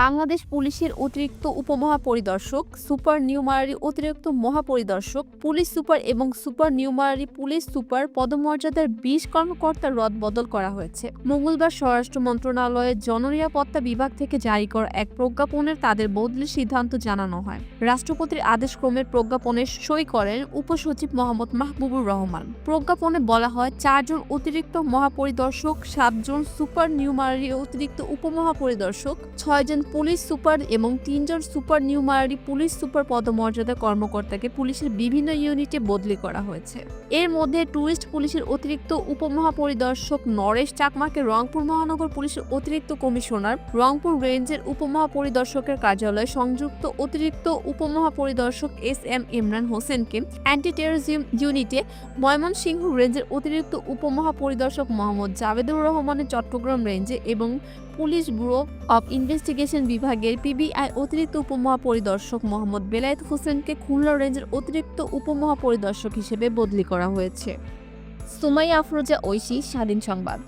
বাংলাদেশ পুলিশের অতিরিক্ত উপমহাপরিদর্শক, সুপার নিউমারি অতিরিক্ত মহাপরিদর্শক, পুলিশ সুপার এবং সুপার নিউমারি পুলিশ সুপার পদমর্যাদার বিশ কর্মকর্তার রদ বদল করা হয়েছে। মঙ্গলবার স্বরাষ্ট্র মন্ত্রণালয়ের জননিরাপত্তা বিভাগ থেকে জারি করা এক প্রজ্ঞাপনের তাদের বদলির সিদ্ধান্ত জানানো হয়। রাষ্ট্রপতির আদেশক্রমের প্রজ্ঞাপনে সই করেন উপসচিব মোহাম্মদ মাহবুবুর রহমান। প্রজ্ঞাপনে বলা হয়, চারজন অতিরিক্ত মহাপরিদর্শক, সাতজন সুপার নিউমারি অতিরিক্ত উপমহাপরিদর্শক, ছয়জন পুলিশ সুপার এবং তিনজন supernumerary police super পদমর্যাদা কর্মকর্তাকে পুলিশের বিভিন্ন ইউনিটে বদলি করা হয়েছে। এর মধ্যে টুরিস্ট পুলিশের অতিরিক্ত উপমহাপরিদর্শক নরেশ চাকমাকে রংপুর মহানগর পুলিশের অতিরিক্ত কমিশনার, রংপুর রেঞ্জের উপমহাপরিদর্শকের কার্যালয়ে সংযুক্ত অতিরিক্ত উপমহাপরিদর্শক এস এম ইমরান হোসেনকে অ্যান্টি টেরোরিজম ইউনিটে ময়মনসিংহ রেঞ্জের অতিরিক্ত উপমহাপরিদর্শক মোহাম্মদ জাভেদুর রহমানের চট্টগ্রাম রেঞ্জে এবং পুলিশ ব্যুরো অব ইনভেস্টিগেশন বিভাগের পিবিআই অতিরিক্ত উপমহাপরিদর্শক মোহাম্মদ বেলায়েত হোসেনকে খুলনা রেঞ্জের অতিরিক্ত উপমহাপরিদর্শক হিসেবে বদলি করা হয়েছে। সুমাই আফরোজা ঐশী, স্বাধীন সংবাদ।